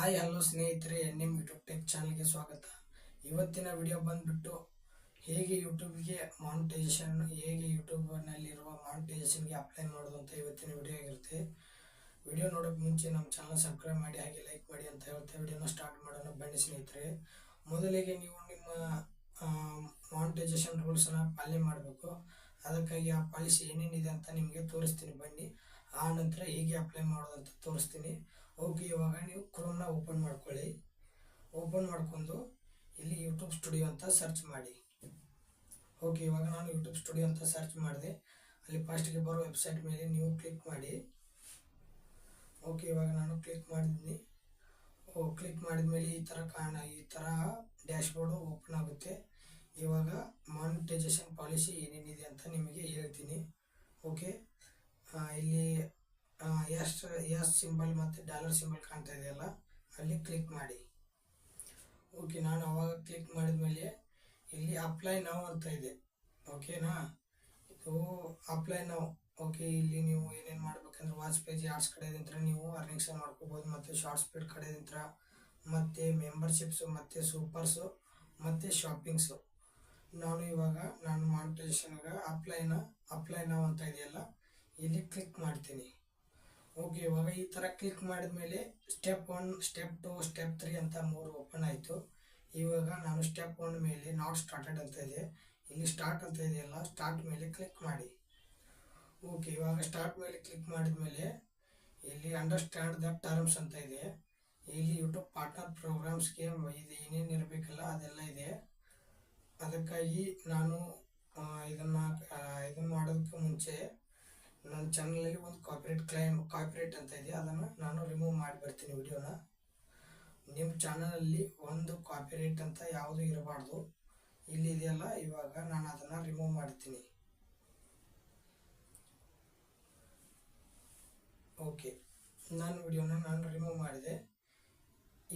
Hi hello ಸ್ನೇಹಿತರೆ N M YouTube tech ಚಾನಲ್ಗೆ ಸ್ವಾಗತ. ಇವತ್ತಿನ ವಿಡಿಯೋ ಬಂದ್ಬಿಟ್ಟು ಹೇಗೆ ಯೂಟ್ಯೂಬ್ಗೆ ಮಾನಿಟೈಸೇಷನ್ ಹೇಗೆ ಯೂಟ್ಯೂಬ್ನಲ್ಲಿರುವ ಮಾನಿಟೈಸೇಷನ್ಗೆ ಅಪ್ಲೈ ಮಾಡೋದು ಅಂತ ಇವತ್ತಿನ ವಿಡಿಯೋ ಆಗಿರುತ್ತೆ. ವಿಡಿಯೋ ನೋಡೋಕೆ ಮುಂಚೆ ನಮ್ಮ ಚಾನಲ್ ಸಬ್ಸ್ಕ್ರೈಬ್ ಮಾಡಿ, ಹಾಗೆ ಲೈಕ್ ಮಾಡಿ ಅಂತ ಹೇಳ್ತಾ ವಿಡಿಯೋನ ಸ್ಟಾರ್ಟ್ ಮಾಡೋಣ. ಬನ್ನಿ ಸ್ನೇಹಿತರೆ. ಮೊದಲಿಗೆ ನೀವು ನಿಮ್ಮ ಮಾನಿಟೈಸೇಷನ್ ರೂಲ್ಸನ್ನ ಪಾಲನೆ ಮಾಡಬೇಕು. ಅದಕ್ಕಾಗಿ ಆ ಪಾಲಿಸಿ ಏನೇನಿದೆ ಅಂತ ನಿಮಗೆ ತೋರಿಸ್ತೀನಿ. ಬನ್ನಿ. ಆ ನಂತರ ಹೇಗೆ ಅಪ್ಲೈ ಮಾಡೋದು ಅಂತ ತೋರಿಸ್ತೀನಿ. ಓಕೆ ಇವಾಗ ನೀವು ಕ್ರೋಮ್ನ ಓಪನ್ ಮಾಡ್ಕೊಳ್ಳಿ. ಓಪನ್ ಮಾಡ್ಕೊಂಡು ಇಲ್ಲಿ ಯೂಟ್ಯೂಬ್ ಸ್ಟುಡಿಯೋ ಅಂತ ಸರ್ಚ್ ಮಾಡಿ. ಓಕೆ ಇವಾಗ ನಾನು ಯೂಟ್ಯೂಬ್ ಸ್ಟುಡಿಯೋ ಅಂತ ಸರ್ಚ್ ಮಾಡಿದೆ. ಅಲ್ಲಿ ಫಸ್ಟ್ಗೆ ಬರೋ ವೆಬ್ಸೈಟ್ ಮೇಲೆ ನೀವು ಕ್ಲಿಕ್ ಮಾಡಿ. ಓಕೆ ಇವಾಗ ನಾನು ಕ್ಲಿಕ್ ಮಾಡಿದ್ದೀನಿ ಓ ಕ್ಲಿಕ್ ಮಾಡಿದ ಮೇಲೆ ಈ ಥರ ಕಾಣ, ಈ ಥರ ಡ್ಯಾಶ್ಬೋರ್ಡು ಓಪನ್ ಆಗುತ್ತೆ. ಇವಾಗ ಮಾನಿಟೈಸೇಷನ್ ಪಾಲಿಸಿ ಏನೇನಿದೆ ಅಂತ ನಿಮಗೆ ಹೇಳ್ತೀನಿ. ಓಕೆ ಇಲ್ಲಿ ಎಸ್ ಎಸ್ ಸಿಂಬಲ್ ಮತ್ತು ಡಾಲರ್ ಸಿಂಬಲ್ ಕಾಣ್ತಾ ಇದೆಯಲ್ಲ, ಅಲ್ಲಿ ಕ್ಲಿಕ್ ಮಾಡಿ. ಓಕೆ ನಾನು ಅವಾಗ ಕ್ಲಿಕ್ ಮಾಡಿದ ಮೇಲೆ ಇಲ್ಲಿ ಅಪ್ಲೈ ನಾವು ಅಂತ ಇದೆ. ಓಕೆನಾ ಇದು ಅಪ್ಲೈ ನಾವು ಓಕೆ ಇಲ್ಲಿ ನೀವು ಏನೇನು ಮಾಡ್ಬೇಕಂದ್ರೆ ವಾಚ್ ಪೇಜ್ ಆರ್ಟ್ಸ್ ಕಡೆದಿಂತ್ರ ನೀವು ಅರ್ನಿಂಗ್ಸ್ ಮಾಡ್ಕೋಬೋದು, ಮತ್ತು ಶಾರ್ಟ್ ಸ್ಪೀಡ್ ಕಡೆದಿಂತ್ರ, ಮತ್ತು ಮೆಂಬರ್ಶಿಪ್ಸು ಮತ್ತು ಸೂಪರ್ಸು ಮತ್ತು ಶಾಪಿಂಗ್ಸು ನಾನು ಇವಾಗ ನಾನು ಮಾನಿಟೈಸೇಷನ್ಗೆ ಅಪ್ಲೈನ ಅಪ್ಲೈ ನಾವು ಅಂತ ಇದೆಯಲ್ಲ, ಇಲ್ಲಿ ಕ್ಲಿಕ್ ಮಾಡ್ತೀನಿ. ಓಕೆ ಇವಾಗ ಈ ಥರ ಕ್ಲಿಕ್ ಮಾಡಿದ ಮೇಲೆ step one step two step three ಅಂತ ಮೂರು ಓಪನ್ ಆಯಿತು. ಇವಾಗ ನಾನು ಸ್ಟೆಪ್ ಒನ್ ಮೇಲೆ ನಾಟ್ ಸ್ಟಾರ್ಟೆಡ್ ಅಂತ ಇದೆ. ಇಲ್ಲಿ ಸ್ಟಾರ್ಟ್ ಅಂತ ಇದೆಯಲ್ಲ ಸ್ಟಾರ್ಟ್ ಮೇಲೆ ಕ್ಲಿಕ್ ಮಾಡಿ. ಓಕೆ ಇವಾಗ ಸ್ಟಾರ್ಟ್ ಮೇಲೆ ಕ್ಲಿಕ್ ಮಾಡಿದ ಮೇಲೆ ಇಲ್ಲಿ ಅಂಡರ್ಸ್ಟ್ಯಾಂಡ್ ದ ಟರ್ಮ್ಸ್ ಅಂತ ಇದೆ. ಇಲ್ಲಿ ಯೂಟ್ಯೂಬ್ ಪಾರ್ಟ್ನರ್ ಪ್ರೋಗ್ರಾಮ್ಸ್ಗೆ ಇದು ಏನೇನು ಇರಬೇಕಲ್ಲ ಅದೆಲ್ಲ ಇದೆ. ಅದಕ್ಕಾಗಿ ನಾನು ಇದನ್ನು ಇದನ್ನ ಮಾಡೋದಕ್ಕೆ ಮುಂಚೆ ನನ್ನ ಚಾನಲಲ್ಲಿ ಒಂದು ಕಾಪಿರೇಟ್ ಕ್ಲೈಮ್ ಕಾಪಿರೇಟ್ ಅಂತ ಇದೆ. ಅದನ್ನು ನಾನು ರಿಮೂವ್ ಮಾಡಿ ಬರ್ತೀನಿ ವಿಡಿಯೋನ ನಿಮ್ಮ ಚಾನಲಲ್ಲಿ ಒಂದು ಕಾಪಿರೇಟ್ ಅಂತ ಯಾವುದು ಇರಬಾರ್ದು. ಇಲ್ಲಿ ಇದೆಯಲ್ಲ, ಇವಾಗ ನಾನು ಅದನ್ನು ರಿಮೂವ್ ಮಾಡ್ತೀನಿ. ಓಕೆ ನನ್ನ ವಿಡಿಯೋನ ನಾನು ರಿಮೂವ್ ಮಾಡಿದೆ.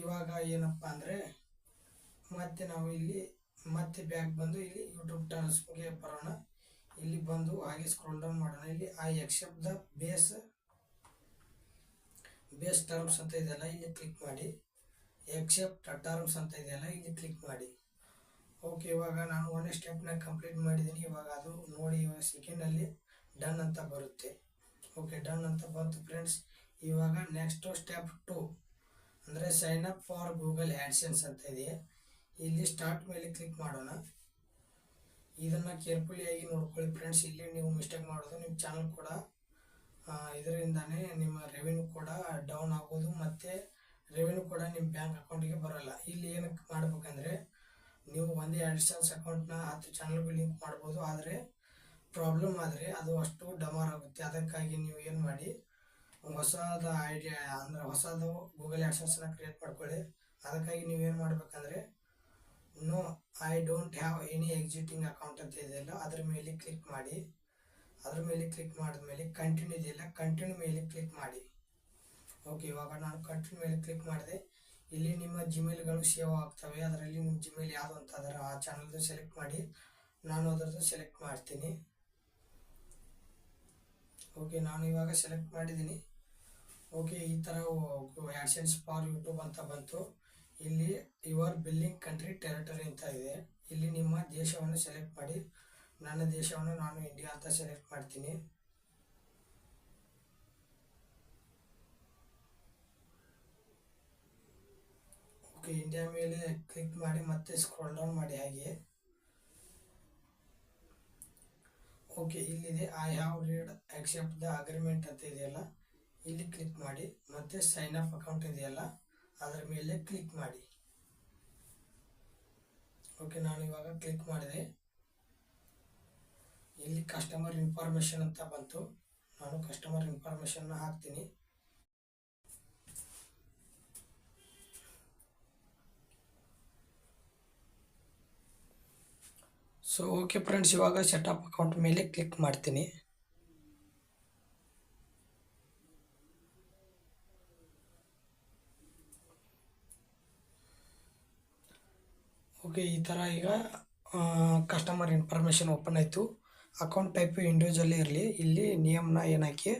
ಇವಾಗ ಏನಪ್ಪ ಅಂದರೆ, ಮತ್ತೆ ನಾವು ಇಲ್ಲಿ, ಮತ್ತೆ ಬ್ಯಾಕ್ ಬಂದು ಇಲ್ಲಿ ಯೂಟ್ಯೂಬ್ ಚಾನಲ್ಸ್ಗೆ ಬರೋಣ. ಇಲ್ಲಿ ಬಂದು ಹಾಗೆ ಸ್ಕ್ರೋಲ್ ಡೌನ್ ಮಾಡೋಣ. ಇಲ್ಲಿ ಆ accept the base base terms ಅಂತ ಇದೆಯಲ್ಲ, ಇಲ್ಲಿ ಕ್ಲಿಕ್ ಮಾಡಿ. ಎಕ್ಸೆಪ್ಟ್ ಟರ್ಮ್ಸ್ ಅಂತ ಇದೆಯಲ್ಲ, ಇಲ್ಲಿ ಕ್ಲಿಕ್ ಮಾಡಿ. ಓಕೆ ಇವಾಗ ನಾನು ಒಂದೇ ಸ್ಟೆಪ್ನ ಕಂಪ್ಲೀಟ್ ಮಾಡಿದ್ದೀನಿ ಇವಾಗ ಅದು ನೋಡಿ, ಇವಾಗ ಸೆಕೆಂಡಲ್ಲಿ ಡನ್ ಅಂತ ಬರುತ್ತೆ. ಓಕೆ ಡನ್ ಅಂತ ಬಂತು ಫ್ರೆಂಡ್ಸ್ ಇವಾಗ ನೆಕ್ಸ್ಟು ಸ್ಟೆಪ್ ಟು ಅಂದರೆ sign up for Google AdSense ಅಂತ ಇದೆ. ಇಲ್ಲಿ ಸ್ಟಾರ್ಟ್ ಮೇಲೆ ಕ್ಲಿಕ್ ಮಾಡೋಣ. ಇದನ್ನು ಕೇರ್ಫುಲಿ ಆಗಿ ನೋಡ್ಕೊಳ್ಳಿ ಫ್ರೆಂಡ್ಸ್ ಇಲ್ಲಿ ನೀವು ಮಿಸ್ಟೇಕ್ ಮಾಡೋದು ನಿಮ್ಮ ಚಾನಲ್ ಕೂಡ ಇದರಿಂದಾನೇ ನಿಮ್ಮ ರೆವೆನ್ಯೂ ಕೂಡ ಡೌನ್ ಆಗೋದು ಮತ್ತು ರೆವೆನ್ಯೂ ಕೂಡ ನಿಮ್ಮ ಬ್ಯಾಂಕ್ ಅಕೌಂಟಿಗೆ ಬರೋಲ್ಲ. ಇಲ್ಲಿ ಏನಕ್ಕೆ ಮಾಡ್ಬೇಕಂದ್ರೆ, ನೀವು ಒಂದೇ ಆ್ಯಡ್ಸೆನ್ಸ್ ಅಕೌಂಟ್ನ ಹತ್ತು ಚಾನಲ್ಗೂ ಲಿಂಕ್ ಮಾಡ್ಬೋದು, ಆದರೆ ಪ್ರಾಬ್ಲಮ್ ಆದರೆ ಅದು ಅಷ್ಟು ಡಮಾರ್ ಆಗುತ್ತೆ. ಅದಕ್ಕಾಗಿ ನೀವು ಏನು ಮಾಡಿ, ಹೊಸದ ಐಡಿಯಾ ಅಂದರೆ ಹೊಸದು ಗೂಗಲ್ ಆ್ಯಡ್ಸೆನ್ಸ್ನ ಕ್ರಿಯೇಟ್ ಮಾಡ್ಕೊಳ್ಳಿ. ಅದಕ್ಕಾಗಿ ನೀವೇನು ಮಾಡ್ಬೇಕಂದ್ರೆ no, I don't have any existing account ಅಂತ ಇದೆಯಲ್ಲ, ಅದ್ರ ಮೇಲೆ ಕ್ಲಿಕ್ ಮಾಡಿ. ಅದ್ರ ಮೇಲೆ ಕ್ಲಿಕ್ ಮಾಡಿದ ಮೇಲೆ ಕಂಟಿನ್ಯೂ ಇದೆಯಲ್ಲ ಕಂಟಿನ್ಯೂ ಮೇಲೆ ಕ್ಲಿಕ್ ಮಾಡಿ. ಓಕೆ ಇವಾಗ ನಾನು ಕಂಟಿನ್ಯೂ ಮೇಲೆ ಕ್ಲಿಕ್ ಮಾಡಿದೆ. ಇಲ್ಲಿ ನಿಮ್ಮ ಜಿಮೇಲ್ಗಳು ಸೇವ್ ಆಗ್ತವೆ. ಅದರಲ್ಲಿ ನಿಮ್ಮ ಜಿಮೇಲ್ ಯಾವುದು ಅಂತ ಅದರ ಆ ಚಾನಲ್ದು ಸೆಲೆಕ್ಟ್ ಮಾಡಿ. ನಾನು ಅದರದ್ದು ಸೆಲೆಕ್ಟ್ ಮಾಡ್ತೀನಿ. ಓಕೆ ನಾನು ಇವಾಗ ಸೆಲೆಕ್ಟ್ ಮಾಡಿದ್ದೀನಿ. ಓಕೆ ಈ ಥರ ಆ್ಯಡ್ಸೆನ್ಸ್ ಫಾರ್ ಯೂಟ್ಯೂಬ್ ಅಂತ ಬಂತು. ಇಲ್ಲಿ ಯುವರ್ ಬಿಲ್ಲಿಂಗ್ ಕಂಟ್ರಿ ಟೆರಿಟರಿ ಅಂತ ಇದೆ. ಇಲ್ಲಿ ನಿಮ್ಮ ದೇಶವನ್ನು ಸೆಲೆಕ್ಟ್ ಮಾಡಿ. ನನ್ನ ದೇಶವನ್ನು ನಾನು ಇಂಡಿಯಾ ಅಂತ ಸೆಲೆಕ್ಟ್ ಮಾಡ್ತೀನಿ. ಓಕೆ, ಇಂಡಿಯಾ ಮೇಲೆ ಕ್ಲಿಕ್ ಮಾಡಿ ಮತ್ತೆ ಸ್ಕ್ರೋಲ್ ಡೌನ್ ಮಾಡಿ ಹಾಗೆ. ಓಕೆ, ಇಲ್ಲಿದೆ I have read accept the agreement ಅಂತ ಇದೆಯಲ್ಲ. ಇಲ್ಲಿ ಕ್ಲಿಕ್ ಮಾಡಿ ಮತ್ತೆ ಸೈನ್ ಅಪ್ ಅಕೌಂಟ್ ಇದೆಯಲ್ಲ. ಅದರ ಮೇಲೆ ಕ್ಲಿಕ್ ಮಾಡಿ. ಓಕೆ ನಾನು ಇವಾಗ ಕ್ಲಿಕ್ ಮಾಡಿದೆ. ಇಲ್ಲಿ ಕಸ್ಟಮರ್ ಇನ್ಫಾರ್ಮೇಷನ್ ಅಂತ ಬಂತು. ನಾನು ಕಸ್ಟಮರ್ ಇನ್ಫಾರ್ಮೇಷನ್ನ ಹಾಕ್ತೀನಿ. ಸೊ ಓಕೆ ಫ್ರೆಂಡ್ಸ್ ಇವಾಗ ಸೆಟಪ್ ಅಕೌಂಟ್ ಮೇಲೆ ಕ್ಲಿಕ್ ಮಾಡ್ತೀನಿ. ಓಕೆ, ಈ ಥರ ಈಗ ಕಸ್ಟಮರ್ ಇನ್ಫಾರ್ಮೇಷನ್ ಓಪನ್ ಆಯಿತು. ಅಕೌಂಟ್ ಟೈಪ್ ಇಂಡಿವಿಜುವಲಿ ಇರಲಿ, ಇಲ್ಲಿ ನಿಯಮನ ಏನಾಕಿ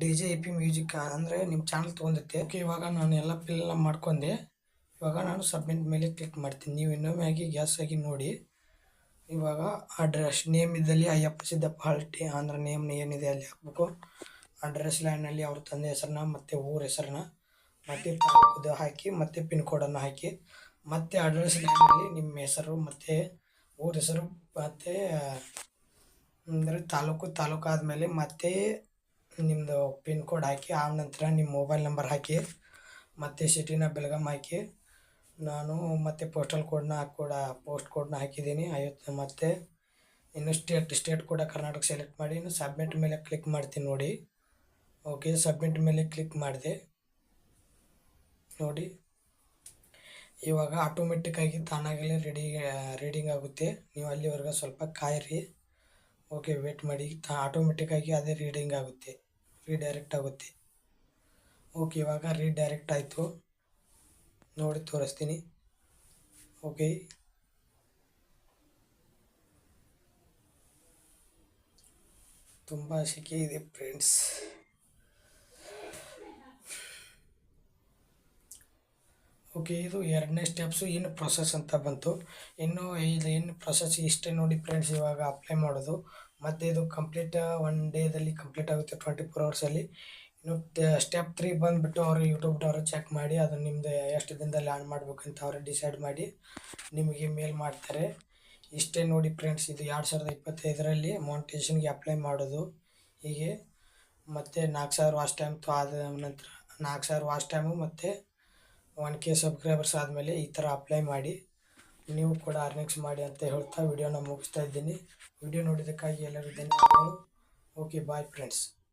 D J A P music ಅಂದರೆ ನಿಮ್ಮ ಚಾನಲ್ ತೊಗೊಂಡಿತ್ತೆ ಓಕೆ, ಇವಾಗ ನಾನು ಎಲ್ಲ ಫಿಲ್ ಮಾಡ್ಕೊಂಡೆ. ಇವಾಗ ನಾನು ಸಬ್ಮಿಟ್ ಮೇಲೆ ಕ್ಲಿಕ್ ಮಾಡ್ತೀನಿ. ನೀವು ಇನ್ನೊಮ್ಮೆ ಆಗಿ ಗ್ಯಾಸ್ ಆಗಿ ನೋಡಿ. ಇವಾಗ ಅಡ್ರೆಸ್ ನೇಮ್ ಇದ್ದಲ್ಲಿ ಅಯ್ಯಪ್ಪ ಸಿದ್ದಪ್ಪ ಹಾಲ್ಟಿ ಅಂದ್ರೆ ನೇಮ್ ಏನಿದೆ ಅಲ್ಲಿ ಹಾಕ್ಬೇಕು. ಅಡ್ರೆಸ್ ಲೈನಲ್ಲಿ ಅವ್ರ ತಂದೆ ಹೆಸರನ್ನ, ಮತ್ತು ಊರ ಹೆಸರನ್ನ, ಮತ್ತು ಹಾಕಿ, ಮತ್ತು ಪಿನ್ ಕೋಡನ್ನು ಹಾಕಿ. ಮತ್ತು ಅಡ್ರೆಸ್ ಲೈನಲ್ಲಿ ನಿಮ್ಮ ಹೆಸರು ಮತ್ತು ಊರ ಹೆಸರು ಮತ್ತು ಅಂದರೆ ತಾಲೂಕು ತಾಲೂಕು ಆದಮೇಲೆ ಮತ್ತೆ ನಿಮ್ಮದು ಪಿನ್ ಕೋಡ್ ಹಾಕಿ, ಆ ನಂತರ ನಿಮ್ಮ ಮೊಬೈಲ್ ನಂಬರ್ ಹಾಕಿ, ಮತ್ತು ಸಿಟಿನ ಬೆಳಗಾಂ ಹಾಕಿ, ನಾನು ಮತ್ತು ಪೋಸ್ಟಲ್ ಕೋಡ್ನ ಕೂಡ ಪೋಸ್ಟ್ ಕೋಡ್ನ ಹಾಕಿದ್ದೀನಿ. ಐವತ್ತು ಮತ್ತು ಇನ್ನು ಸ್ಟೇಟ್ ಸ್ಟೇಟ್ ಕೂಡ ಕರ್ನಾಟಕ ಸೆಲೆಕ್ಟ್ ಮಾಡಿ, ಇನ್ನು ಸಬ್ಮಿಟ್ ಮೇಲೆ ಕ್ಲಿಕ್ ಮಾಡ್ತೀನಿ ನೋಡಿ. ಓಕೆ ಸಬ್ಮಿಟ್ ಮೇಲೆ ಕ್ಲಿಕ್ ಮಾಡಿದೆ. ನೋಡಿ. ಇವಾಗ ಆಟೋಮೆಟಿಕ್ಕಾಗಿ ತಾನಾಗಲೇ ರೆಡಿ ರೀಡಿಂಗ್ ಆಗುತ್ತೆ. ನೀವು ಅಲ್ಲಿವರೆಗೆ ಸ್ವಲ್ಪ ಕಾಯಿರಿ. ಓಕೆ ವೇಟ್ ಮಾಡಿ. ತಾ ಆಟೋಮೆಟಿಕ್ಕಾಗಿ ಅದೇ ರೀಡಿಂಗ್ ಆಗುತ್ತೆ. ರೀಡೈರೆಕ್ಟ್ ಆಗುತ್ತೆ. ಓಕೆ ಇವಾಗ ರೀಡೈರೆಕ್ಟ್ ಆಯಿತು. ನೋಡಿ, ತೋರಿಸ್ತೀನಿ. ಓಕೆ ತುಂಬ ಸೆಕೆ ಇದೆ ಫ್ರೆಂಡ್ಸ್ ಓಕೆ, ಇದು ಎರಡನೇ ಸ್ಟೆಪ್ಸು ಏನು ಪ್ರೊಸೆಸ್ ಅಂತ ಬಂತು. ಇನ್ನು ಇದು ಏನು ಪ್ರೊಸೆಸ್ ಇಷ್ಟೇ ನೋಡಿ ಫ್ರೆಂಡ್ಸ್ ಇವಾಗ ಅಪ್ಲೈ ಮಾಡೋದು. ಮತ್ತು ಇದು ಕಂಪ್ಲೀಟ್ ಒನ್ ಡೇದಲ್ಲಿ ಕಂಪ್ಲೀಟ್ ಆಗುತ್ತೆ ಟ್ವೆಂಟಿ ಫೋರ್ ಅವರ್ಸಲ್ಲಿ ಇನ್ನು ಸ್ಟೆಪ್ ತ್ರೀ ಬಂದುಬಿಟ್ಟು ಅವರು ಯೂಟ್ಯೂಬ್ನವರು ಚೆಕ್ ಮಾಡಿ, ಅದು ನಿಮ್ಮದು ಎಷ್ಟು ದಿನದಲ್ಲಿ ಆನ್ ಮಾಡಬೇಕಂತ ಅವರು ಡಿಸೈಡ್ ಮಾಡಿ, ನಿಮಗೆ ಮೇಲ್ ಮಾಡ್ತಾರೆ. ಇಷ್ಟೇ ನೋಡಿ ಫ್ರೆಂಡ್ಸ್ ಇದು ಎರಡು ಸಾವಿರದ ಇಪ್ಪತ್ತೈದರಲ್ಲಿ ಮೌಂಟೇಶನ್ಗೆ ಅಪ್ಲೈ ಮಾಡೋದು. ಹೀಗೆ, ಮತ್ತು ನಾಲ್ಕು ಸಾವಿರ ವಾಚ್ ಟೈಮ್ ಆದ ನಂತರ, ನಾಲ್ಕು ಸಾವಿರ ವಾಚ್ ಟೈಮು ಮತ್ತು ಒನ್ ಕೆ ಸಬ್ಸ್ಕ್ರೈಬರ್ಸ್ ಆದಮೇಲೆ ಈ ಥರ ಅಪ್ಲೈ ಮಾಡಿ, ನೀವು ಕೂಡ ಅರ್ನಿಂಗ್ಸ್ ಮಾಡಿ ಅಂತ ಹೇಳ್ತಾ ವಿಡಿಯೋನ ಮುಗಿಸ್ತಾ ಇದ್ದೀನಿ. ವಿಡಿಯೋ ನೋಡಿದ್ದಕ್ಕಾಗಿ ಎಲ್ಲರಿಗೂ ಧನ್ಯವಾದಗಳು. Okay bye friends